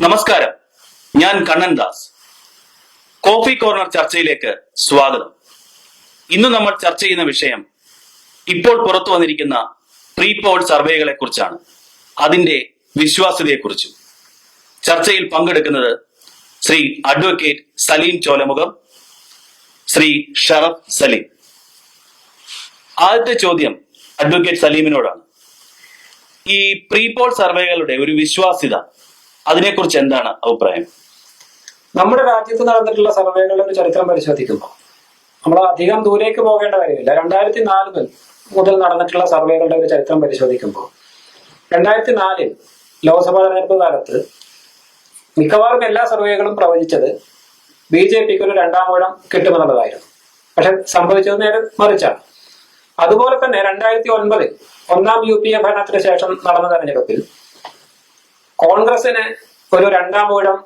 നമസ്കാരം. ഞാൻ Kannan Das. Coffee corner ചർച്ചയിലേക്ക് സ്വാഗതം. ഇന്ന് നമ്മൾ ചർച്ച ചെയ്യുന്ന വിഷയം ഇപ്പോൾ പുറത്തു വന്നിരിക്കുന്ന പ്രീ പോൾ സർവേകളെ കുറിച്ചാണ്. അതിന്റെ വിശ്വാസ്യതയെക്കുറിച്ചും. ചർച്ചയിൽ പങ്കെടുക്കുന്നത് ശ്രീ അഡ്വക്കേറ്റ് സലീം ചോലമുഖം ശ്രീ ഷറഫ് സലീം. ആദ്യത്തെ ചോദ്യം അഡ്വക്കേറ്റ് സലീമിനോടാണ്. ഈ പ്രീ പോൾ സർവേകളുടെ ഒരു വിശ്വാസ്യത അതിനെക്കുറിച്ച് എന്താണ് അഭിപ്രായം? നമ്മുടെ രാജ്യത്ത് നടന്നിട്ടുള്ള സർവേകളുടെ ഒരു ചരിത്രം പരിശോധിക്കുമ്പോൾ നമ്മൾ അധികം ദൂരേക്ക് പോകേണ്ട കാര്യമില്ല. രണ്ടായിരത്തി നാല് മുതൽ നടന്നിട്ടുള്ള സർവേകളുടെ ഒരു ചരിത്രം പരിശോധിക്കുമ്പോൾ രണ്ടായിരത്തി നാലിൽ ലോക്സഭാ തെരഞ്ഞെടുപ്പ് കാലത്ത് മിക്കവാറും എല്ലാ സർവേകളും പ്രവചിച്ചത് ബി ജെ പിക്ക് ഒരു രണ്ടാം ഊഴം കിട്ടുമെന്നുള്ളതായിരുന്നു. പക്ഷെ സംഭവിച്ചത് നേരെ മറിച്ചാണ്. അതുപോലെ തന്നെ രണ്ടായിരത്തി ഒൻപതിൽ ഒന്നാം യു പി എ ഭരണത്തിന് ശേഷം നടന്ന തെരഞ്ഞെടുപ്പിൽ കോൺഗ്രസിന് ഒരു രണ്ടാം ഊഴം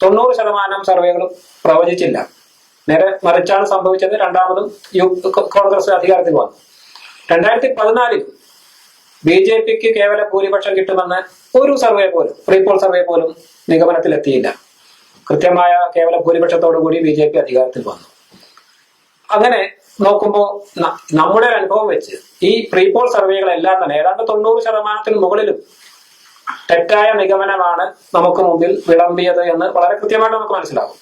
തൊണ്ണൂറ് ശതമാനം സർവേകളും പ്രവചിച്ചില്ല. നേരെ മറിച്ചാണ് സംഭവിച്ചത്. രണ്ടാമതും യു കോൺഗ്രസ് അധികാരത്തിൽ വന്നു. രണ്ടായിരത്തി പതിനാലിൽ ബി ജെ പിക്ക് കേവല ഭൂരിപക്ഷം കിട്ടുമെന്ന് ഒരു സർവേ പോലും പ്രീപോൾ സർവേ പോലും നിഗമനത്തിലെത്തിയില്ല. കൃത്യമായ കേവല ഭൂരിപക്ഷത്തോടു കൂടി ബി ജെ പി അധികാരത്തിൽ വന്നു. അങ്ങനെ നോക്കുമ്പോൾ നമ്മുടെ അനുഭവം വെച്ച് ഈ പ്രീപോൾ സർവേകളെല്ലാം തന്നെ ഏതാണ്ട് തൊണ്ണൂറ് ശതമാനത്തിന് മുകളിലും തെറ്റായ നിഗമനമാണ് നമുക്ക് മുമ്പിൽ വിളമ്പിയത് എന്ന് വളരെ കൃത്യമായിട്ട് നമുക്ക് മനസ്സിലാവും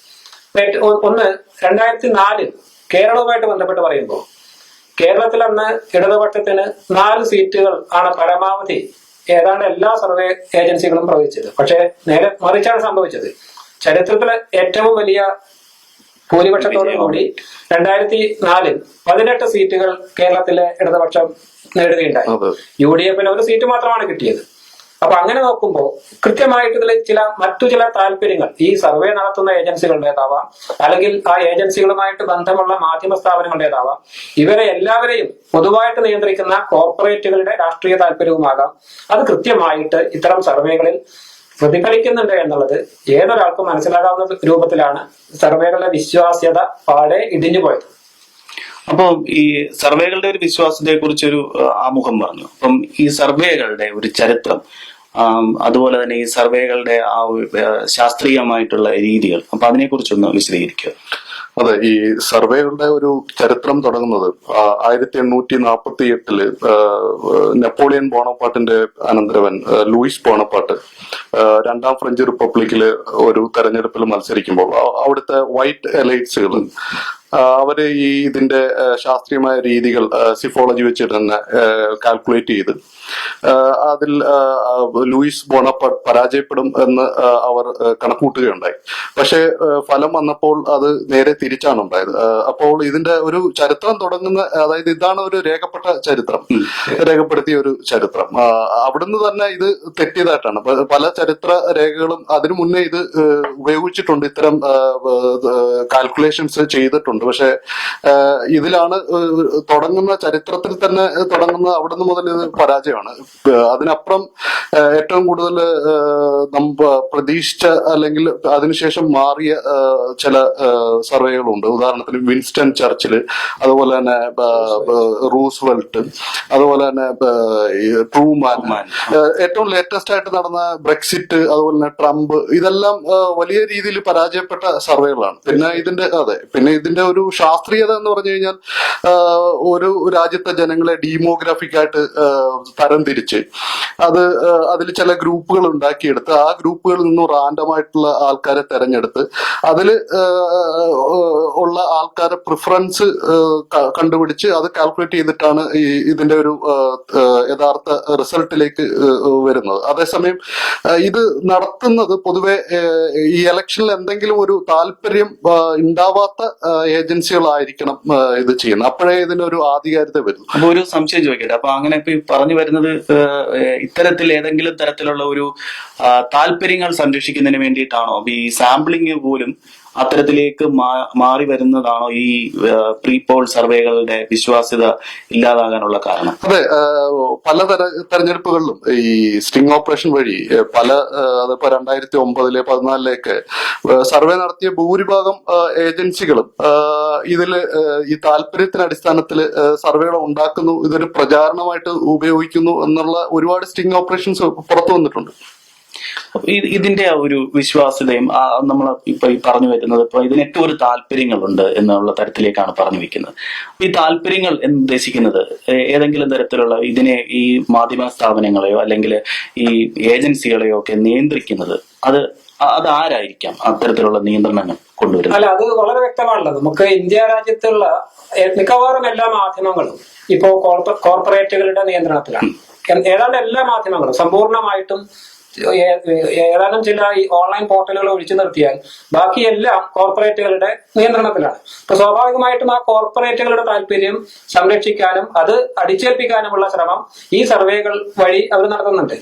ഒന്ന് രണ്ടായിരത്തി നാലിൽ കേരളവുമായിട്ട് ബന്ധപ്പെട്ട് പറയുമ്പോൾ കേരളത്തിൽ അന്ന് ഇടതുപക്ഷത്തിന് നാല് സീറ്റുകൾ ആണ് പരമാവധി ഏതാണ്ട് എല്ലാ സർവേ ഏജൻസികളും പ്രവചിച്ചത് പക്ഷേ നേരെ മറിച്ചാണ് സംഭവിച്ചത്. ചരിത്രത്തിലെ ഏറ്റവും വലിയ ഭൂരിപക്ഷത്തോടു കൂടി രണ്ടായിരത്തി നാലിൽ പതിനെട്ട് സീറ്റുകൾ കേരളത്തിലെ ഇടതുപക്ഷം നേടുകയുണ്ടായി. യു ഡി എഫിന് ഒരു സീറ്റ് മാത്രമാണ് കിട്ടിയത്. അപ്പൊ അങ്ങനെ നോക്കുമ്പോൾ കൃത്യമായിട്ട് ഇതിൽ ചില മറ്റു ചില താല്പര്യങ്ങൾ ഈ സർവേ നടത്തുന്ന ഏജൻസികളുടേതാവാം അല്ലെങ്കിൽ ആ ഏജൻസികളുമായിട്ട് ബന്ധമുള്ള മാധ്യമ സ്ഥാപനങ്ങളുടേതാവാം ഇവരെ എല്ലാവരെയും പൊതുവായിട്ട് നിയന്ത്രിക്കുന്ന കോർപ്പറേറ്റുകളുടെ രാഷ്ട്രീയ താല്പര്യവുമാകാം. അത് കൃത്യമായിട്ട് ഇത്തരം സർവേകളിൽ പ്രതിഫലിക്കുന്നുണ്ട് എന്നുള്ളത് ഏതൊരാൾക്കും മനസ്സിലാകാവുന്ന രൂപത്തിലാണ് സർവേകളുടെ വിശ്വാസ്യത പാടെ ഇടിഞ്ഞു പോയത്. അപ്പോൾ ഈ സർവേകളുടെ ഒരു വിശ്വാസത്തെ കുറിച്ചൊരു ആമുഖം പറഞ്ഞു. അപ്പം ഈ സർവേകളുടെ ഒരു ചരിത്രം അതുപോലെ തന്നെ ഈ സർവേകളുടെ ആ ശാസ്ത്രീയമായിട്ടുള്ള രീതികൾ. അപ്പൊ അതിനെക്കുറിച്ചൊന്ന് വിശദീകരിക്കുക. അതെ ഈ സർവേകളുടെ ഒരു ചരിത്രം തുടങ്ങുന്നത് ആയിരത്തി എണ്ണൂറ്റി നാൽപ്പത്തി എട്ടിൽ നെപ്പോളിയൻ ബോണപ്പാട്ടിന്റെ അനന്തരവൻ ലൂയിസ് ബോണപ്പാട്ട് രണ്ടാം ഫ്രഞ്ച് റിപ്പബ്ലിക്കിൽ ഒരു തെരഞ്ഞെടുപ്പിൽ മത്സരിക്കുമ്പോൾ അവിടുത്തെ വൈറ്റ് എലൈറ്റ്സുകൾ അവർ ഈ ഇതിന്റെ ശാസ്ത്രീയമായ രീതികൾ സിഫോളജി വെച്ചിട്ട് തന്നെ കാൽക്കുലേറ്റ് ചെയ്ത് അതിൽ ലൂയിസ് ബോണ പരാജയപ്പെടും എന്ന് അവർ കണക്കൂട്ടുകയുണ്ടായി. പക്ഷേ ഫലം വന്നപ്പോൾ അത് നേരെ തിരിച്ചാണ് ഉണ്ടായത്. അപ്പോൾ ഇതിന്റെ ഒരു ചരിത്രം തുടങ്ങുന്ന അതായത് ഇതാണ് ഒരു രേഖപ്പെട്ട ചരിത്രം. രേഖപ്പെടുത്തിയ ഒരു ചരിത്രം. അവിടുന്ന് തന്നെ ഇത് തെറ്റിയതായിട്ടാണ്. പല ചരിത്ര രേഖകളും അതിനു മുന്നേ ഇത് ഉപയോഗിച്ചിട്ടുണ്ട്. ഇത്തരം കാൽക്കുലേഷൻസ് ചെയ്തിട്ടുണ്ട്. പക്ഷെ ആ, ഇതിലാണ് തുടങ്ങുന്ന ചരിത്രത്തിൽ തന്നെ തുടങ്ങുന്ന അവിടുന്ന് മുതൽ ഇത് പരാജയമാണ്. അതിനപ്പുറം ഏറ്റവും കൂടുതൽ പ്രതീക്ഷിച്ച അല്ലെങ്കിൽ അതിനുശേഷം മാറിയ ചില സർവേകളുണ്ട്. ഉദാഹരണത്തിന് വിൻസ്റ്റൺ ചർച്ചിൽ അതുപോലെ തന്നെ റൂസ്വെൽട്ട് അതുപോലെ തന്നെ ട്രൂമാൻ. ഏറ്റവും ലേറ്റസ്റ്റ് ആയിട്ട് നടന്ന ബ്രെക്സിറ്റ് അതുപോലെ തന്നെ ട്രംപ് ഇതെല്ലാം വലിയ രീതിയിൽ പരാജയപ്പെട്ട സർവേകളാണ്. പിന്നെ ഇതിന്റെ അതെ പിന്നെ ഇതിന്റെ ഒരു ശാസ്ത്രീയത എന്ന് പറഞ്ഞു കഴിഞ്ഞാൽ ഒരു രാജ്യത്തെ ജനങ്ങളെ ഡീമോഗ്രാഫിക് ആയിട്ട് ആ, തരംതിരിച്ച് അത് അതിൽ ചില ഗ്രൂപ്പുകൾ ഉണ്ടാക്കിയെടുത്ത് ആ ഗ്രൂപ്പുകളിൽ നിന്നും റാൻഡം ആയിട്ടുള്ള ആൾക്കാരെ തെരഞ്ഞെടുത്ത് അതിൽ ഉള്ള ആൾക്കാരെ പ്രിഫറൻസ് കണ്ടുപിടിച്ച് അത് കാൽക്കുലേറ്റ് ചെയ്തിട്ടാണ് ഈ ഇതിന്റെ ഒരു യഥാർത്ഥ റിസൾട്ടിലേക്ക് വരുന്നത്. അതേസമയം ഇത് നടത്തുന്നത് പൊതുവെ ഈ ഇലക്ഷനിൽ എന്തെങ്കിലും ഒരു താല്പര്യം ഉണ്ടാവാത്ത ഏജൻസികളായിരിക്കണം ഇത് ചെയ്യുന്നത്. അപ്പോഴേ ഇതിനൊരു ആധികാരികത വരുന്നു അപ്പൊ ഒരു സംശയം ചോദിക്കട്ടെ. അപ്പൊ അങ്ങനെ ഇപ്പൊ പറഞ്ഞു വരുന്നത് ഇത്തരത്തിൽ ഏതെങ്കിലും തരത്തിലുള്ള ഒരു താല്പര്യങ്ങൾ സംരക്ഷിക്കുന്നതിന് വേണ്ടിയിട്ടാണോ? ഈ സാമ്പിളിങ് പോലും അത്തരത്തിലേക്ക് മാറി വരുന്നതാണോ ഈ പ്രീ പോൾ സർവേകളുടെ വിശ്വാസ്യത ഇല്ലാതാകാനുള്ള കാരണം? അതെ പല തെര തെരഞ്ഞെടുപ്പുകളിലും ഈ സ്റ്റിംഗ് ഓപ്പറേഷൻ വഴി പല അതിപ്പോ രണ്ടായിരത്തി ഒമ്പതിലെ പതിനാലിലേക്ക് സർവേ നടത്തിയ ഭൂരിഭാഗം ഏജൻസികളും ഇതിൽ ഈ താല്പര്യത്തിന്റെ അടിസ്ഥാനത്തിൽ സർവേകൾ ഉണ്ടാക്കുന്നു ഇതൊരു പ്രചാരണമായിട്ട് ഉപയോഗിക്കുന്നു എന്നുള്ള ഒരുപാട് സ്റ്റിംഗ് ഓപ്പറേഷൻസ് പുറത്തു വന്നിട്ടുണ്ട്. ഇതിന്റെ ആ ഒരു വിശ്വാസ്യതയും നമ്മൾ ഇപ്പൊ ഈ പറഞ്ഞു വരുന്നത് ഇപ്പൊ ഇതിനൊക്കെ ഒരു താല്പര്യങ്ങളുണ്ട് എന്നുള്ള തരത്തിലേക്കാണ് പറഞ്ഞു വെക്കുന്നത്. ഈ താല്പര്യങ്ങൾ എന്ന് ഉദ്ദേശിക്കുന്നത് ഏതെങ്കിലും തരത്തിലുള്ള ഇതിനെ ഈ മാധ്യമ സ്ഥാപനങ്ങളെയോ അല്ലെങ്കിൽ ഈ ഏജൻസികളെയോ ഒക്കെ നിയന്ത്രിക്കുന്നത് അത് അത് ആരായിരിക്കാം അത്തരത്തിലുള്ള നിയന്ത്രണങ്ങൾ കൊണ്ടുവരുന്നത്? അല്ല അത് വളരെ വ്യക്തമാണല്ലോ. നമുക്ക് ഇന്ത്യ രാജ്യത്തുള്ള മിക്കവാറും എല്ലാ മാധ്യമങ്ങളും ഇപ്പോ കോർപ്പ- കോർപ്പറേറ്റുകളുടെ നിയന്ത്രണത്തിലാണ്. ഏതാണ്ട് എല്ലാ മാധ്യമങ്ങളും സമ്പൂർണമായിട്ടും ഏതാനും ചില ഈ ഓൺലൈൻ പോർട്ടലുകൾ ഒഴിച്ചു നിർത്തിയാൽ ബാക്കിയെല്ലാം കോർപ്പറേറ്റുകളുടെ നിയന്ത്രണത്തിലാണ്. അപ്പൊ സ്വാഭാവികമായിട്ടും ആ കോർപ്പറേറ്റുകളുടെ താല്പര്യം സംരക്ഷിക്കാനും അത് അടിച്ചേൽപ്പിക്കാനുമുള്ള ശ്രമം ഈ സർവേകൾ വഴി അവർ നടത്തുന്നുണ്ട്.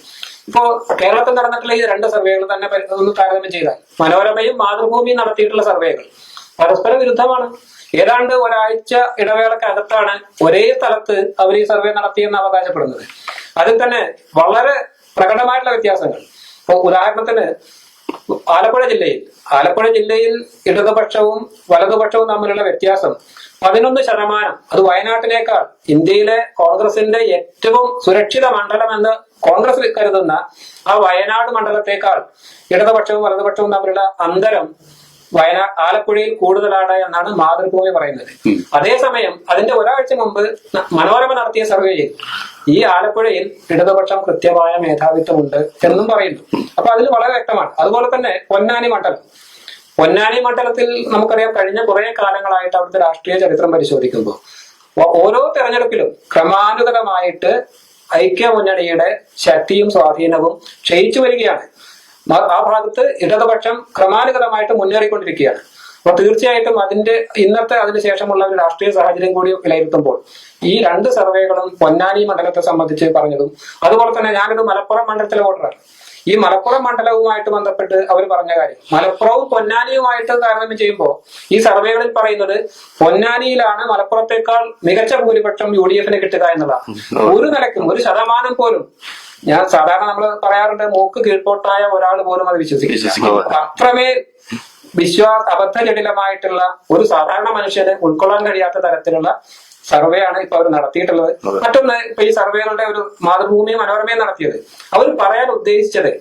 ഇപ്പോ കേരളത്തിൽ നടന്നിട്ടുള്ള ഈ രണ്ട് സർവേകൾ തന്നെ ഒന്ന് താരതമ്യം ചെയ്താൽ മനോരമയും മാതൃഭൂമിയും നടത്തിയിട്ടുള്ള സർവേകൾ പരസ്പര വിരുദ്ധമാണ്. ഏതാണ്ട് ഒരാഴ്ച ഇടവേളക്കകത്താണ് ഒരേ സ്ഥലത്ത് അവർ ഈ സർവേ നടത്തിയെന്ന് അവകാശപ്പെടുന്നത്. അതിൽ തന്നെ വളരെ പ്രകടമായിട്ടുള്ള വ്യത്യാസങ്ങൾ. ഇപ്പൊ ഉദാഹരണത്തിന് ആലപ്പുഴ ജില്ലയിൽ ആലപ്പുഴ ജില്ലയിൽ ഇടതുപക്ഷവും വലതുപക്ഷവും തമ്മിലുള്ള വ്യത്യാസം പതിനൊന്ന് ശതമാനം. അത് വയനാട്ടിനേക്കാൾ ഇന്ത്യയിലെ കോൺഗ്രസിന്റെ ഏറ്റവും സുരക്ഷിത മണ്ഡലം എന്ന് കോൺഗ്രസ് കരുതുന്ന ആ വയനാട് മണ്ഡലത്തേക്കാൾ ഇടതുപക്ഷവും വലതുപക്ഷവും തമ്മിലുള്ള അന്തരം വയനാ ആലപ്പുഴയിൽ കൂടുതലാണ് എന്നാണ് മാതൃഭൂമി പറയുന്നത്. അതേസമയം അതിന്റെ ഒരാഴ്ച മുമ്പ് മനോരമ നടത്തിയ സർവേയിൽ ഈ ആലപ്പുഴയിൽ ഇടതുപക്ഷം കൃത്യമായ മേധാവിത്വമുണ്ട് എന്നും പറയുന്നു. അപ്പൊ അതിൽ വളരെ വ്യക്തമാണ്. അതുപോലെ തന്നെ പൊന്നാനി മണ്ഡലം. പൊന്നാനി മണ്ഡലത്തിൽ നമുക്കറിയാം കഴിഞ്ഞ കുറെ കാലങ്ങളായിട്ട് അവിടുത്തെ രാഷ്ട്രീയ ചരിത്രം പരിശോധിക്കുമ്പോൾ ഓരോ തെരഞ്ഞെടുപ്പിലും ക്രമാനുഗതമായിട്ട് ഐക്യ മുന്നണിയുടെ ശക്തിയും സ്വാധീനവും ക്ഷയിച്ചു വരികയാണ്. ആ ഭാഗത്ത് ഇടതുപക്ഷം ക്രമാനുഗതമായിട്ട് മുന്നേറിക്കൊണ്ടിരിക്കുകയാണ്. അപ്പൊ തീർച്ചയായിട്ടും അതിന്റെ ഇന്നത്തെ അതിനുശേഷമുള്ള ഒരു രാഷ്ട്രീയ സാഹചര്യം കൂടി വിലയിരുത്തുമ്പോൾ ഈ രണ്ട് സർവേകളും പൊന്നാനി മണ്ഡലത്തെ സംബന്ധിച്ച് പറഞ്ഞതും അതുപോലെ തന്നെ ഞാനൊരു മലപ്പുറം മണ്ഡലത്തിലെ വോട്ടറാണ്. ഈ മലപ്പുറം മണ്ഡലവുമായിട്ട് ബന്ധപ്പെട്ട് അവർ പറഞ്ഞ കാര്യം. മലപ്പുറവും പൊന്നാനിയുമായിട്ട് താരതമ്യം ചെയ്യുമ്പോൾ ഈ സർവേകളിൽ പറയുന്നത് പൊന്നാനിയിലാണ് മലപ്പുറത്തേക്കാൾ മികച്ച ഭൂരിപക്ഷം യു ഡി എഫിന് കിട്ടുക എന്നുള്ളതാണ്. ഒരു നിലയ്ക്കും ഒരു ശതമാനം പോലും ഞാൻ സാധാരണ നമ്മൾ പറയാറുണ്ട് മൂക്ക് കീഴ്പോട്ടായ ഒരാൾ പോലും അത് വിശ്വസിക്കും അത്രമേ അത്രമേൽ വിശ്വാസ അബദ്ധജടിലമായിട്ടുള്ള ഒരു സാധാരണ മനുഷ്യന് ഉൾക്കൊള്ളാൻ കഴിയാത്ത തരത്തിലുള്ള സർവേ ആണ് ഇപ്പൊ അവർ നടത്തിയിട്ടുള്ളത്. മറ്റൊന്ന് ഇപ്പൊ ഈ സർവേകളുടെ ഒരു മാതൃഭൂമി മനോരമയും നടത്തിയത്. അവർ പറയാൻ ഉദ്ദേശിച്ചത്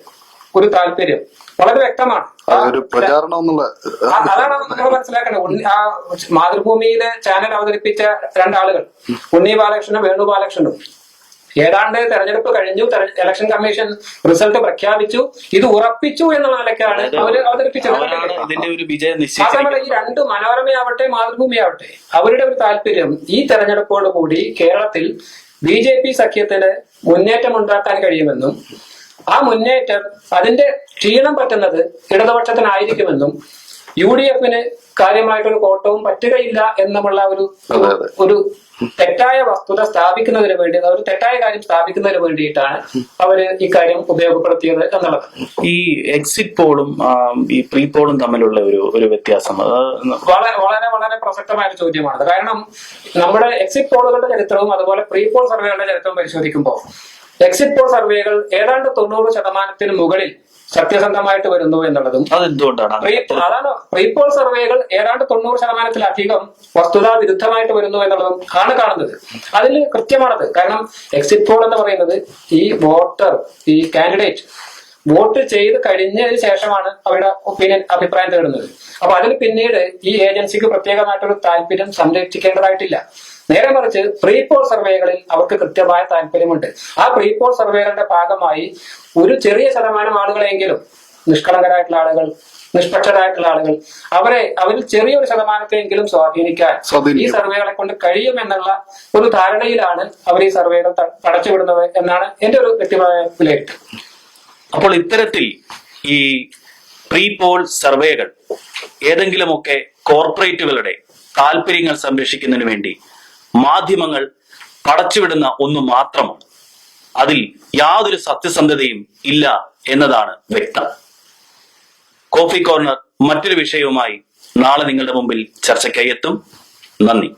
ഒരു താല്പര്യം വളരെ വ്യക്തമാണ്. അതാണ് നമ്മൾ മനസ്സിലാക്കേണ്ടത്. ആ മാതൃഭൂമിയിലെ ചാനൽ അവതരിപ്പിച്ച രണ്ടാളുകൾ ഉണ്ണി ബാലകൃഷ്ണനും വേണു ബാലകൃഷ്ണനും. ഏതാണ്ട് തെരഞ്ഞെടുപ്പ് കഴിഞ്ഞു ഇലക്ഷൻ കമ്മീഷൻ റിസൾട്ട് പ്രഖ്യാപിച്ചു. ഇത് ഉറപ്പിച്ചു എന്നുള്ള നിലയ്ക്കാണ് അവർ അവതരിപ്പിച്ചത്. മാത്രമല്ല ഈ രണ്ട് മനോരമയാവട്ടെ മാതൃഭൂമിയാവട്ടെ അവരുടെ ഒരു താല്പര്യം ഈ തെരഞ്ഞെടുപ്പോട് കൂടി കേരളത്തിൽ ബി ജെ പി സഖ്യത്തിന് മുന്നേറ്റം ഉണ്ടാക്കാൻ കഴിയുമെന്നും ആ മുന്നേറ്റം അതിന്റെ ക്ഷീണം പറ്റുന്നത് ഇടതുപക്ഷത്തിനായിരിക്കുമെന്നും യു ഡി എഫിന് കാര്യമായിട്ടൊരു കോട്ടവും പറ്റുകയില്ല എന്നുള്ള ഒരു. ഒരു തെറ്റായ വസ്തുത സ്ഥാപിക്കുന്നതിന് വേണ്ടി ഒരു തെറ്റായ കാര്യം സ്ഥാപിക്കുന്നതിന് വേണ്ടിയിട്ടാണ് അവർ ഇക്കാര്യം ഉപയോഗപ്പെടുത്തിയത് എന്നുള്ളത് ഈ എക്സിറ്റ് പോളും ഈ പ്രീ പോളും തമ്മിലുള്ള ഒരു ഒരു വ്യത്യാസം വളരെ വളരെ വളരെ പ്രസക്തമായ ഒരു ചോദ്യമാണ് കാരണം നമ്മുടെ എക്സിറ്റ് പോളുകളുടെ ചരിത്രവും അതുപോലെ പ്രീ പോൾ സർവേകളുടെ ചരിത്രവും പരിശോധിക്കുമ്പോൾ എക്സിറ്റ് പോൾ സർവേകൾ ഏതാണ്ട് തൊണ്ണൂറ് ശതമാനത്തിന് മുകളിൽ സത്യസന്ധമായിട്ട് വരുന്നു എന്നുള്ളതും അതെന്തുകൊണ്ടാണ്? അതാണ് പ്രീപോൾ സർവേകൾ ഏതാണ്ട് തൊണ്ണൂറ് ശതമാനത്തിലധികം വസ്തുതാ വിരുദ്ധമായിട്ട് വരുന്നു എന്നുള്ളതും ആണ് കാണുന്നത്. അതിൽ കൃത്യമാണത്. കാരണം എക്സിറ്റ് പോൾ എന്ന് പറയുന്നത് ഈ വോട്ടർ ഈ കാൻഡിഡേറ്റ് വോട്ട് ചെയ്ത് കഴിഞ്ഞതിന് ശേഷമാണ് അവരുടെ ഒപ്പീനിയൻ അഭിപ്രായം തേടുന്നത്. അപ്പൊ അതിൽ പിന്നീട് ഈ ഏജൻസിക്ക് പ്രത്യേകമായിട്ടൊരു താല്പര്യം സംരക്ഷിക്കേണ്ടതായിട്ടില്ല. നേരെ മറിച്ച് പ്രീ പോൾ സർവേകളിൽ അവർക്ക് കൃത്യമായ താല്പര്യമുണ്ട് ആ പ്രീ പോൾ സർവേകളുടെ ഭാഗമായി ഒരു ചെറിയ ശതമാനം ആളുകളെങ്കിലും നിഷ്കളങ്കരായിട്ടുള്ള ആളുകൾ നിഷ്പക്ഷരായിട്ടുള്ള ആളുകൾ അവരെ അവരിൽ ചെറിയൊരു ശതമാനത്തെങ്കിലും സ്വാധീനിക്കാൻ ഈ. സർവേകളെ കൊണ്ട് കഴിയുമെന്നുള്ള ഒരു ധാരണയിലാണ് അവർ ഈ സർവേകൾ അടച്ചുവിടുന്നത് എന്നാണ് എന്റെ ഒരു വ്യക്തിപരമായ വിലയിരുത്തൽ അപ്പോൾ ഇത്തരത്തിൽ ഈ പ്രീ പോൾ സർവേകൾ ഏതെങ്കിലുമൊക്കെ കോർപ്പറേറ്റുകളുടെ താല്പര്യങ്ങൾ സംരക്ഷിക്കുന്നതിന് വേണ്ടി മാധ്യമങ്ങൾ പടച്ചുവിടുന്ന ഒന്ന് മാത്രമാണ്. അതിൽ യാതൊരു സത്യസന്ധതയും ഇല്ല എന്നതാണ് വ്യക്തം. കോഫി കോർണർ മറ്റൊരു വിഷയവുമായി നാളെ നിങ്ങളുടെ മുമ്പിൽ ചർച്ചയ്ക്കായി എത്തും. നന്ദി.